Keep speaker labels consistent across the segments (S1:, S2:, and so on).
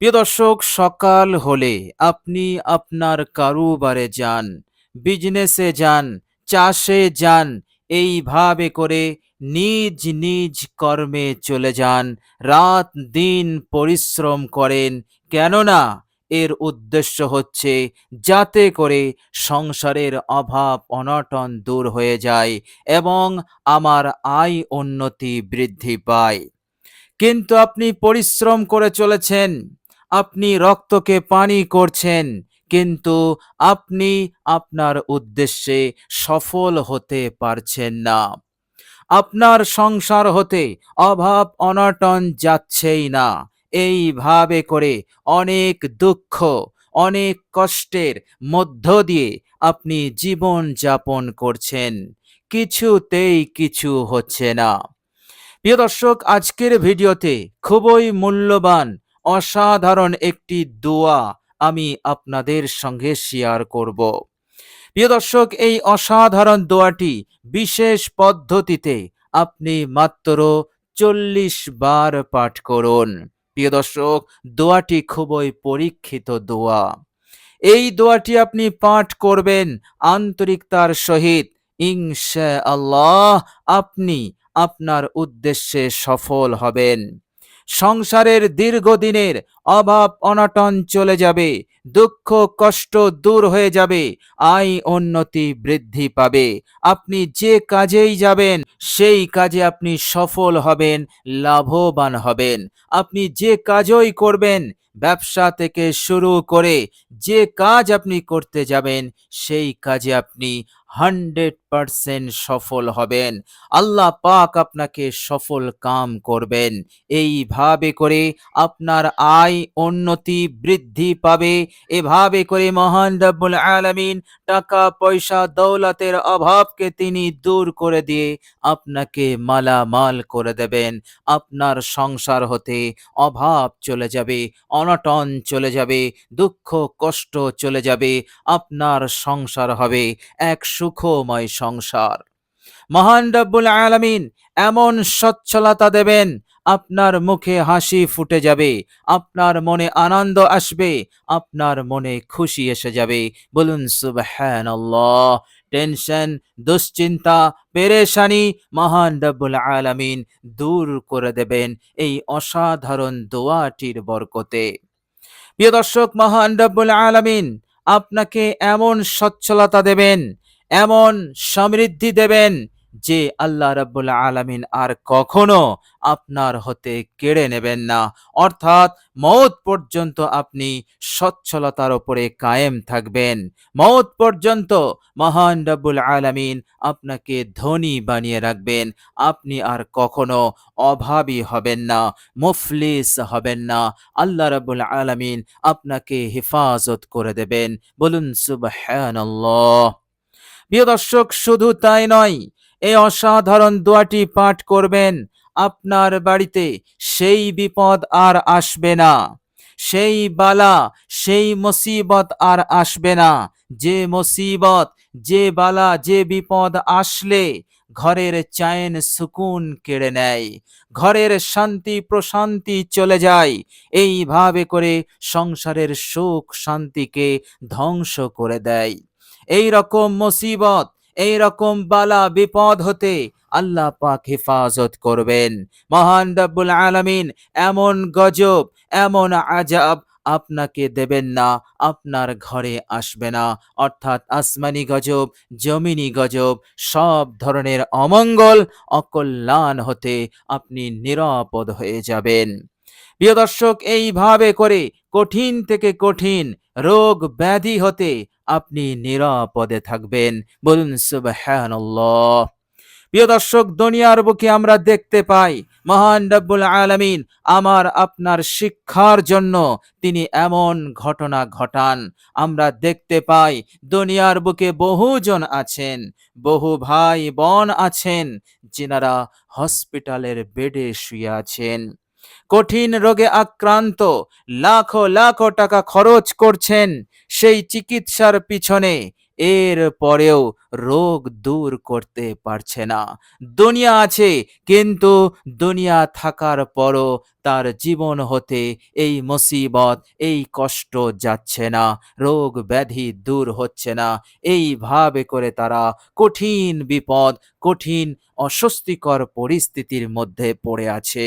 S1: প্রিয় দর্শক, সকাল হলে আপনি আপনার কারুবারে যান বিজনেসে যান, চাষে যান, এইভাবে করে নিজ নিজ কর্মে চলে যান, রাত দিন পরিশ্রম করেন। কেননা এর উদ্দেশ্য হচ্ছে যাতে করে সংসারের অভাব অনটন দূর হয়ে যায় এবং আমার আয় উন্নতি বৃদ্ধি পায়। কিন্তু আপনি পরিশ্রম করে চলেছেন আপনি রক্তকে পানি করছেন, কিন্তু আপনি আপনার উদ্দেশ্যে সফল হতে পারছেন না। আপনার সংসার হতে অভাব অনটন যাচ্ছেই না। এইভাবে করে অনেক দুঃখ, অনেক কষ্টের মধ্য দিয়ে আপনি জীবন যাপন করছেন। কিছুতেই কিছু হচ্ছে না। প্রিয় দর্শক, আজকের ভিডিওতে খুবই মূল্যবান অসাধারণ একটি দোয়া আমি আপনাদের সঙ্গে শেয়ার করব। প্রিয় দর্শক, এই অসাধারণ দোয়াটি বিশেষ পদ্ধতিতে আপনি মাত্র চল্লিশ বার পাঠ করুন। প্রিয় দর্শক, দোয়াটি খুবই পরীক্ষিত দোয়া। এই দোয়াটি আপনি পাঠ করবেন আন্তরিকতার সহিত। ইনশা আল্লাহ আপনি আপনার উদ্দেশ্যে সফল হবেন। সংসারের দীর্ঘদিনের অভাব অনটন চলে যাবে, দুঃখ কষ্ট দূর হয়ে যাবে, আয় উন্নতি বৃদ্ধি পাবে। আপনি যে কাজেই যাবেন, সেই কাজে আপনি সফল হবেন, লাভবান হবেন। আপনি যে কাজই করবেন ব্যবসা থেকে শুরু করে যে কাজ আপনি করতে যাবেন, সেই কাজে আপনি হান্ড্রেড পারসেন্ট সফল হবেন। আল্লাহ পাক আপনাকে সফল কাম করবেন। এইভাবে করে আপনার আয় উন্নতি বৃদ্ধি পাবে। এভাবে করে মহান রব্বুল আলামিন টাকা, পয়সা, দৌলতের অভাবকে তিনি দূর করে দিয়ে আপনাকে মালামাল করে দেবেন। আপনার সংসার হতে অভাব চলে যাবে অনটন চলে যাবে, দুঃখ, কষ্ট চলে যাবে, আপনার সংসার হবে এক সুখময় সংসার। মহান রব্বুল আলামিন এমন সচ্ছলতা দেবেন, আপনার মুখে হাসি ফুটে যাবে, আপনার মনে আনন্দ আসবে, আপনার মনে খুশি এসে যাবে। বলুন সুবহানাল্লাহ। টেনশন, দুশ্চিন্তা, পেরেশানি, মহান রব্বুল আলামিন দূর করে দেবেন এই অসাধারণ দোয়াটির বরকতে। প্রিয় দর্শক, মহান রব্বুল আলামিন আপনাকে এমন সচ্ছলতা দেবেন, এমন সমৃদ্ধি দেবেন যে আল্লাহ রাব্বুল আলামিন আর কখনো আপনার হতে কেড়ে নেবেন না। অর্থাৎ মৌত পর্যন্ত আপনি সচ্ছলতার ওপরে কায়েম থাকবেন। মৌত পর্যন্ত মহান রাব্বুল আলামিন আপনাকে ধনী বানিয়ে রাখবেন। আপনি আর কখনো অভাবী হবেন না, মুফলিস হবেন না। আল্লাহ রাব্বুল আলামিন আপনাকে হেফাজত করে দেবেন। বলুন সুবহানাল্লাহ। প্রিয় দর্শক, শুধু তাই নয় এই অসাধারণ দোয়াটি পাঠ করবেন আপনার বাড়িতে, সেই বিপদ আর আসবে না। সেই বালা, সেই মুসিবত আর আসবে না। যে মুসিবত, যে বালা, যে বিপদ আসলে ঘরের চায়েন সুকুন কেড়ে নেয়। ঘরের শান্তি প্রশান্তি চলে যায়। এইভাবে করে সংসারের সুখ শান্তিকে ধ্বংস করে দেয়। এই রকম মুসিবত এই রকম বালা বিপদ হতে আল্লাহ পাক হেফাজত করবেন। মহান রব্বুল আলামিন, এমন গজব, এমন আজাব আপনাকে দেবেন না, আপনার ঘরে আসবে না। অর্থাৎ আসমানি গজব, জমিনি গজব, সব ধরনের অমঙ্গল, অকল্যাণ হতে আপনি নিরাপদ হয়ে যাবেন। প্রিয় দর্শক, এইভাবে করে কঠিন থেকে কঠিন রোগ ব্যাধি হতে আপনি নিরাপদে থাকবেন। বলুন, সুবহানাল্লাহ। প্রিয় দর্শক, দুনিয়ার বুকে আমরা দেখতে পাই, মহান রব্বুল আলামিন আমার আপনার শিক্ষার জন্য তিনি এমন ঘটনা ঘটান। আমরা দেখতে পাই, দুনিয়ার বুকে বহুজন আছেন, বহু ভাই বোন আছেন, যিনারা হসপিটালের বেডে শুয়ে আছেন। কঠিন রোগে আক্রান্ত, লাখো লাখো টাকা খরচ করছেন সেই চিকিৎসার পিছনে। এর পরেও রোগ দূর করতে পারছে না। দুনিয়া আছে, কিন্তু দুনিয়া থাকার পরও তার জীবন হতে এই মুসিবত, এই কষ্ট যাচ্ছে না। রোগ ব্যাধি দূর হচ্ছে না। এইভাবে করে তারা কঠিন বিপদ, কঠিন অস্বস্তিকর পরিস্থিতির মধ্যে পড়ে আছে।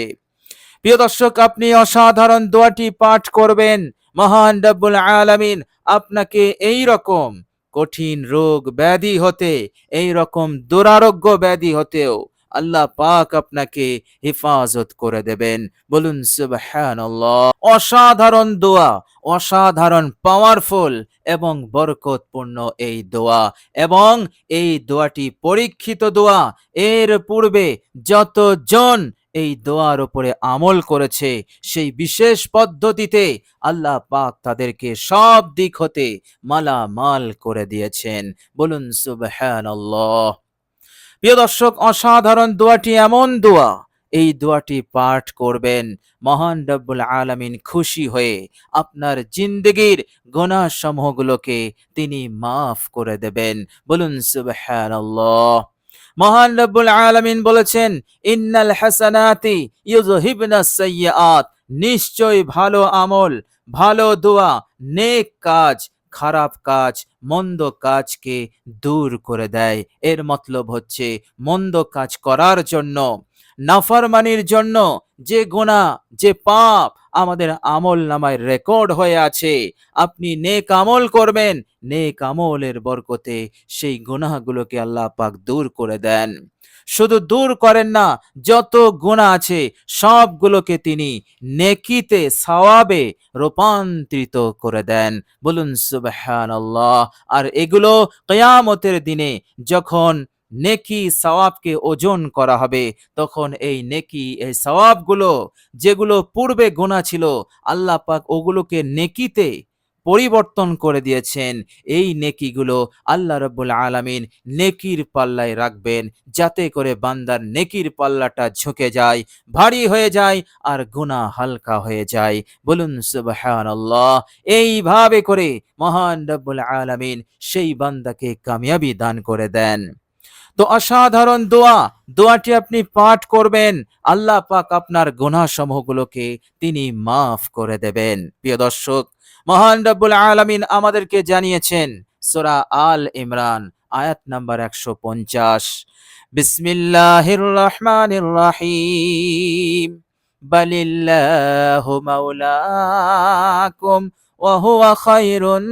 S1: প্রিয় দর্শক, আপনি অসাধারণ দোয়াটি পাঠ করবেন। মহান রব্বুল আলামিন আপনাকে এই রকম কঠিন রোগ ব্যাধি হতে এই রকম দুরারোগ্য ব্যাধি হতেও আল্লাহ পাক আপনাকে হেফাজত করে দেবেন। বলুন, সুবহানাল্লাহ। অসাধারণ দোয়া, অসাধারণ পাওয়ারফুল এবং বরকতপূর্ণ এই দোয়া এবং এই দোয়াটি পরীক্ষিত দোয়া। এর পূর্বে যতজন এই দোয়ার উপরে আমল করেছে। সেই বিশেষ পদ্ধতিতে আল্লাহ পাক তাদেরকে সব দিক হতে মালামাল করে দিয়েছেন। বলুন, সুবহানাল্লাহ। প্রিয় দর্শক, অসাধারণ দোয়াটি এমন দোয়া। এই দোয়াটি পাঠ করবেন। মহান রব্বুল আলামিন খুশি হয়ে আপনার জিন্দগির গোনা সমূহগুলোকে তিনি মাফ করে দেবেন। বলুন, সুবহানাল্লাহ। মহান রব্বুল আলামিন বলেছেন, ইন্নাল হাসানাতি ইউযহিবনাস সাইয়্যাত। নিশ্চয় ভালো আমল, ভালো দোয়া, নেক কাজ, খারাপ কাজ, মন্দ কাজকে দূর করে দেয়। এর মতলব হচ্ছে মন্দ কাজ করার জন্য, নাফারমানির জন্য যে গোনা যে পাপ আমাদের আমল নামায় রেকর্ড হয়ে আছে। আপনি নেক আমল করবেন, নেক আমলের বরকতে সেই গুনাহগুলোকে আল্লাহ পাক দূর করে দেন। শুধু দূর করেন না, যত গুণা আছে সবগুলোকে তিনি নেকিতে, সওয়াবে রূপান্তরিত করে দেন। বলুন সুবহানাল্লাহ। আর এগুলো কিয়ামতের দিনে যখন নেকি সওয়াবকে ওজন করা হবে। তখন এই নেকি, এই সওয়াবগুলো যেগুলো পূর্বে গোনা ছিল, আল্লাহ পাক ওগুলোকে নেকিতে পরিবর্তন করে দিয়েছেন। এই নেকিগুলো আল্লাহ রব্বুল আলামিন নেকির পাল্লায় রাখবেন যাতে করে বান্দার নেকির পাল্লাটা ঝুঁকে যায়, ভারী হয়ে যায় আর গুনাহ হালকা হয়ে যায়। বলুন সুবহানাল্লাহ। এইভাবে করে মহান রব্বুল আলামিন সেই বান্দাকে কামিয়াবি দান করে দেন। তো অসাধারণ দোয়া, দোয়াটি আপনি পাঠ করবেন। আল্লাহ পাক আপনার গুনাহ সমূহগুলোকে তিনি মাফ করে দেবেন। প্রিয় দর্শক, মহান রব্বুল আলামিন আমাদেরকে জানিয়েছেন, সূরা আল ইমরান, আয়াত নাম্বার একশো পঞ্চাশ। বিসমিল্লাহির রহমানির রহিম। বালিল্লাহু মাওলাকুম ওয়া হুয়া খায়রুন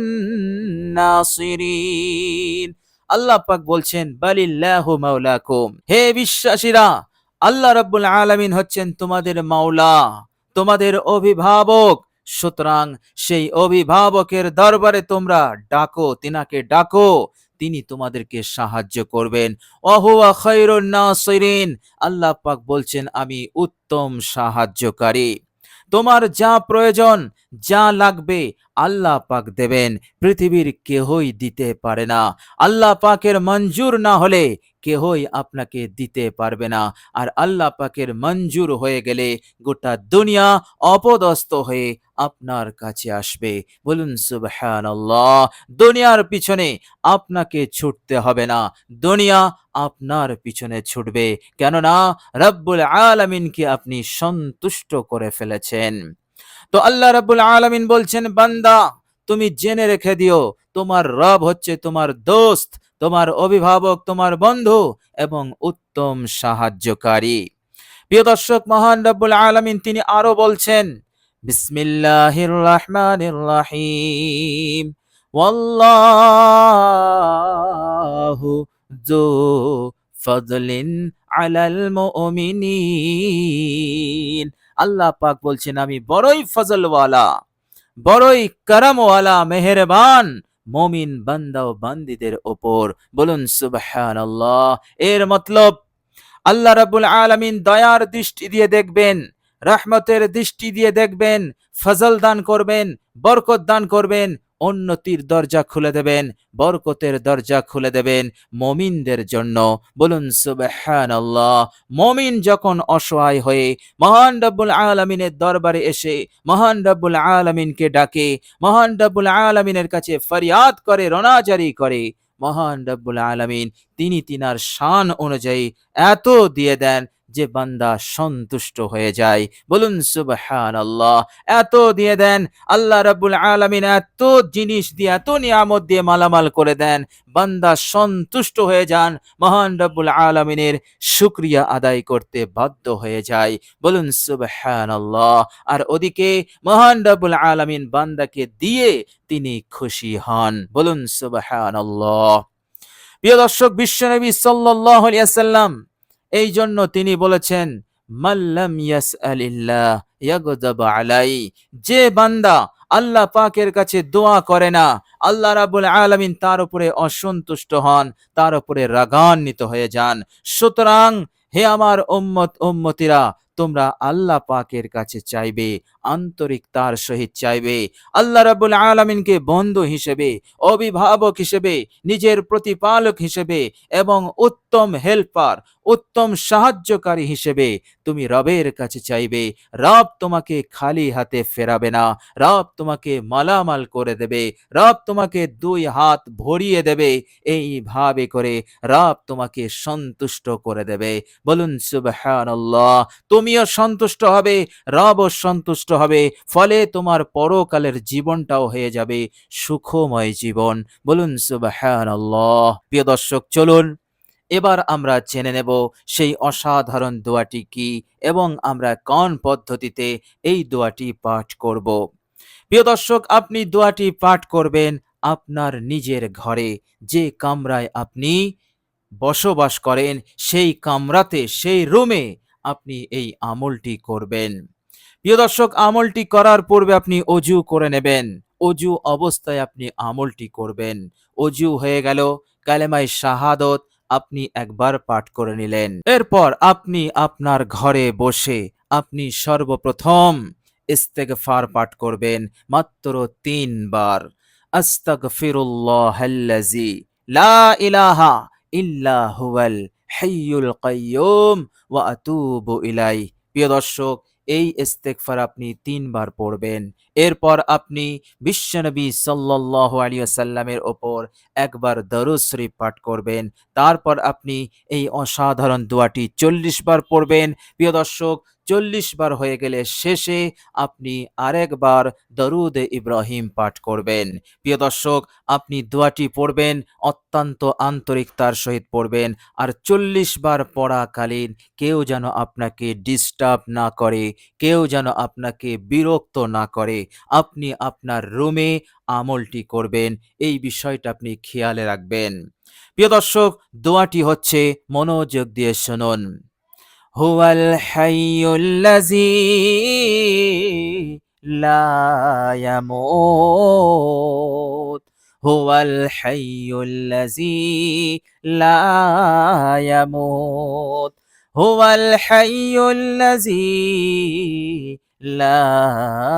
S1: নাসিরিন। আল্লাহ পাক বলছেন, বালিল্লাহু মাওলাকুম। হে বিশ্বাসীরা, আল্লাহ রাব্বুল আলামিন হচ্ছেন তোমাদের মাওলা, তোমাদের অভিভাবক। সুতরাং সেই অভিভাবকের দরবারে তোমরা ডাকো, তিনাকে ডাকো, তিনি তোমাদেরকে সাহায্য করবেন। অহুয়া খৈরুন নাসিরিন, আল্লাহ পাক বলছেন, আমি উত্তম সাহায্যকারী। তোমার যা প্রয়োজন যা লাগবে আল্লাহ পাক দেবেন। পৃথিবীর কেহই দিতে পারে না। আল্লাহ পাকের মঞ্জুর না হলে কেহই আপনাকে দিতে পারবে না। আর আল্লাহ পাকের মঞ্জুর হয়ে গেলে গোটা দুনিয়া অপদস্ত হয়ে আপনার কাছে আসবে। বলুন, সুবহানাল্লাহ, দুনিয়ার পিছনে আপনাকে ছুটতে হবে না। দুনিয়া আপনার পিছনে ছুটবে। কেননা, রব্বুল আলামিনকে আপনি সন্তুষ্ট করে ফেলেছেন। তো আল্লাহ রাব্বুল আলমিন বলছেন, বান্দা, তুমি জেনে রেখে দিও, তোমার রব হচ্ছে তোমার দোস্ত, তোমার অভিভাবক, তোমার বন্ধু এবং উত্তম সাহায্যকারী। প্রিয় দর্শক, মহান রব্বুল আলামিন তিনি আরও বলছেন বিসমিল্লাহির রহমানির রহিম ওয়াল্লাহু যু ফজলিন আলাল মুমিনিন। আল্লাহ পাক বলছেন, আমি বড়ই ফজলওয়ালা, বড়ই করমওয়ালা, মেহেরবান মমিন বান্দা ও বান্দিদের ওপর। বলুন সুবহান আল্লাহ এর মতলব, আল্লাহ রাবুল আলমিন দয়ার দৃষ্টি দিয়ে দেখবেন, রহমতের দৃষ্টি দিয়ে দেখবেন, ফজল দান করবেন, বরকত দান করবেন উন্নতির দরজা খুলে দেবেন, বরকতের দরজা খুলে দেবেন মমিনদের জন্য। বলুন, সুবহানাল্লাহ। মমিন যখন অসহায় হয়ে মহান রব্বুল আলামিনের দরবারে এসে মহান রব্বুল আলামিনকে ডাকে, মহান রব্বুল আলামিনের কাছে ফরিয়াদ করে, রনাজারি করে, মহান রব্বুল আলামিন তিনি তিনার শান অনুযায়ী এত দিয়ে দেন যে বান্দা সন্তুষ্ট হয়ে যায়। বলুন সুবহান আল্লাহ এত দিয়ে দেন, আল্লাহ রাব্বুল আলামিন এত জিনিস দিয়ে, এত নিয়ামত দিয়ে মালামাল করে দেন, বান্দা সন্তুষ্ট হয়ে যান, মহান রব্বুল আলামিনের শুক্রিয়া আদায় করতে বাধ্য হয়ে যায়। বলুন সুবহান আল্লাহ আর ওদিকে মহান রব্বুল আলামিন বান্দাকে দিয়ে তিনি খুশি হন। বলুন সুবহান আল্লাহ প্রিয় দর্শক, বিশ্বনবী সাল্লাল্লাহু আলাইহি ওয়াসাল্লাম এই জন্য তিনি বলেছেন মাল্লাম ইয়াসআলিল্লাহ ইয়াগদাব আলাই যে বান্দা আল্লাহ পাকের কাছে দোয়া করে না, আল্লাহ রাবুল আলমিন তার উপরে অসন্তুষ্ট হন, তার উপরে রাগান্বিত হয়ে যান। সুতরাং হে আমার উম্মত উম্মতিরা, তোমরা আল্লাহ পাকের কাছে চাইবে আন্তরিকতার সহিত চাইবে। আল্লাহ রাবুল আলামিনকে বন্ধু হিসেবে, অভিভাবক হিসেবে, নিজের প্রতিপালক হিসেবে এবং উত্তম হেল্পার উত্তম সাহায্যকারী হিসেবে তুমি রবের কাছে চাইবে। রব তোমাকে খালি হাতে ফেরাবে না। রব তোমাকে মালামাল করে দেবে। রব তোমাকে দুই হাত ভরিয়ে দেবে। এইভাবে করে রব তোমাকে সন্তুষ্ট করে দেবে। বলুন সুবহানাল্লাহ। তুমিও সন্তুষ্ট হবে, রবও সন্তুষ্ট হবে, ফলে তোমার পরকালের জীবনটাও হয়ে যাবে সুখময় জীবন। বলুন, সুবহানাল্লাহ। প্রিয় দর্শক, চলুন, এবার আমরা জেনে নেব সেই অসাধারণ দোয়াটি কি এবং আমরা কোন পদ্ধতিতে এই দোয়াটি পাঠ করব। প্রিয় দর্শক, আপনি দোয়াটি পাঠ করবেন আপনার নিজের ঘরে। যে কামরায় আপনি বসবাস করেন, সেই কামরাতে, সেই রুমে আপনি এই আমলটি করবেন। প্রিয় দর্শক, আমলটি করার পূর্বে আপনি অজু করে নেবেন। অজু অবস্থায় আপনি আমলটি করবেন। অজু হয়ে গেল, কালেমায় শাহাদত আপনি একবার পাঠ করে নিলেন। এরপর আপনি আপনার ঘরে বসে আপনি সর্বপ্রথম ইস্তেগফার পাঠ করবেন, মাত্র তিনবার। আস্তাগফিরুল্লাহাল্লাজি, লা ইলাহা ইল্লা হুয়াল হাইয়ুল কাইয়ুম, ওয়া আতুবু ইলাই প্রিয় দর্শক এই ইস্তেকফার আপনি তিনবার পড়বেন। এরপর আপনি বিশ্বনবী সাল্লাহ আলী আসাল্লামের ওপর একবার দরুদ শরীফ পাঠ করবেন। তারপর আপনি এই অসাধারণ দোয়াটি চল্লিশ বার পড়বেন। প্রিয় দর্শক চল্লিশ বার হয়ে গেলে শেষে আপনি আরেকবার দরুদ ইব্রাহিম পাঠ করবেন। প্রিয় দর্শক, আপনি দোয়াটি পড়বেন, অত্যন্ত আন্তরিকতার সহিত পড়বেন আর চল্লিশ বার পড়াকালীন কেউ যেন আপনাকে ডিস্টার্ব না করে, কেউ যেন আপনাকে বিরক্ত না করে, আপনি আপনার রুমে আমলটি করবেন, এই বিষয়টা আপনি খেয়ালে রাখবেন। প্রিয় দর্শক, দোয়াটি হচ্ছে মনোযোগ দিয়ে শুনুন। হুয়াল হাইয়ুল্লাযী লা ইয়ামুত হুয়াল হাইয়ুল্লাযী লা ইয়ামুত হুয়াল হাইয়ুল্লাযী লা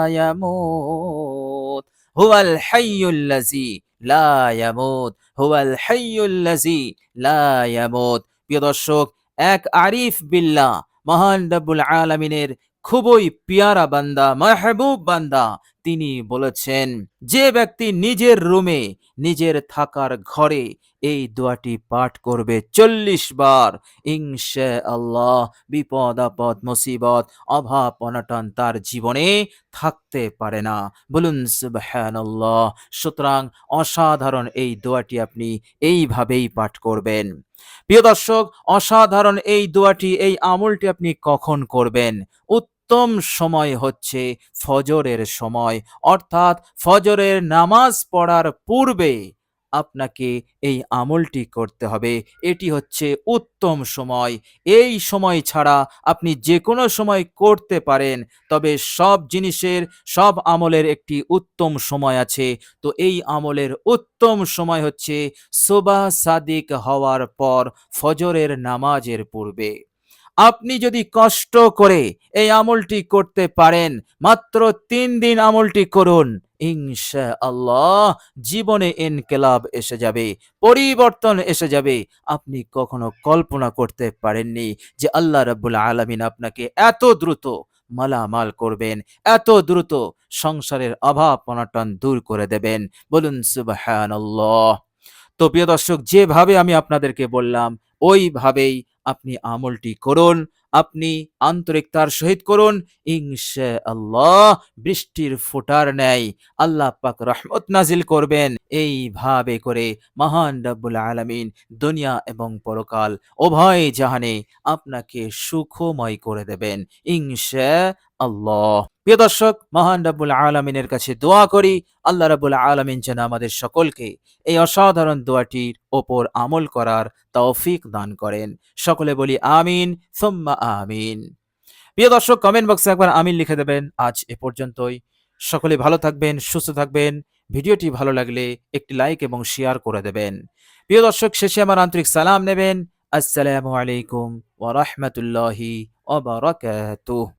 S1: ইয়ামুত হুয়াল হাইয়ুল্লাযী লা ইয়ামুত হুয়াল হাইয়ুল্লাযী লা ইয়ামুত প্রিয় দর্শক এক আরিফ বিল্লা মহান রব্বুল আলমিনের খুবই পিয়ারা বান্দা, মাহবুব বান্দা। তিনি বলেছেন, যে ব্যক্তি নিজের রুমে, নিজের থাকার ঘরে এই দোয়াটি পাঠ করবে চল্লিশ বার। ইনশা আল্লাহ বিপদ, আপদ, মুসিবত, অভাব, অনটন তার জীবনে থাকতে পারে না। বলুন সুবহানাল্লাহ। সুতরাং অসাধারণ এই দোয়াটি আপনি এইভাবেই পাঠ করবেন। প্রিয় দর্শক, অসাধারণ এই দোয়াটি, এই আমলটি আপনি কখন করবেন? উত্তম সময় হচ্ছে ফজরের সময়। অর্থাৎ ফজরের নামাজ পড়ার পূর্বে আপনাকে এই আমলটি করতে হবে। এটি হচ্ছে উত্তম সময়। এই সময় ছাড়া আপনি যে কোনো সময় করতে পারেন, তবে সব জিনিসের, সব আমলের একটি উত্তম সময় আছে। তো এই আমলের উত্তম সময় হচ্ছে সোবা সাদিক হওয়ার পর ফজরের নামাজের পূর্বে। আপনি যদি কষ্ট করে এই আমলটি করতে পারেন, মাত্র তিন দিন আমলটি করুন। ইনশা আল্লাহ জীবনে ইনকেলাব এসে যাবে, পরিবর্তন এসে যাবে। আপনি কখনো কল্পনা করতে পারেননি যে আল্লাহ রাব্বুল আলামিন আপনাকে এত দ্রুত মালামাল করবেন, এত দ্রুত সংসারের অভাব অনটন দূর করে দেবেন। বলুন, সুবহানাল্লাহ। তো প্রিয় দর্শক, যেভাবে আমি আপনাদেরকে বললাম, ওইভাবেই আপনি আমলটি করুন। আপনি আন্তরিকতার সহিত করুন। ইংশে আল্লাহ বৃষ্টির ফোটার ন্যায় আল্লাহ পাক রহমত নাজিল করবেন। এইভাবে করে মহান রব্বুল আলমিন দুনিয়া এবং পরকাল উভয় জাহানে আপনাকে সুখময় করে দেবেন। ইনশা আল্লাহ। প্রিয় দর্শক, মহান রব্বুল আলমিনের কাছে দোয়া করি, আল্লাহ রব্বুল আলমিন যেন আমাদের সকলকে এই অসাধারণ দোয়াটির ওপর আমল করার তৌফিক দান করেন। সকলে বলি আমিন, সুম্মা আমিন। প্রিয় দর্শক কমেন্ট বক্সে একবার আমিন লিখে দেবেন। আজ এ পর্যন্তই। সকলে ভালো থাকবেন, সুস্থ থাকবেন। ভিডিওটি ভালো লাগলে একটি লাইক এবং শেয়ার করে দেবেন। প্রিয় দর্শক, শেষে আমার আন্তরিক সালাম নেবেন। আসসালামু আলাইকুম ওয়া রাহমাতুল্লাহি ওয়া বারাকাতুহু।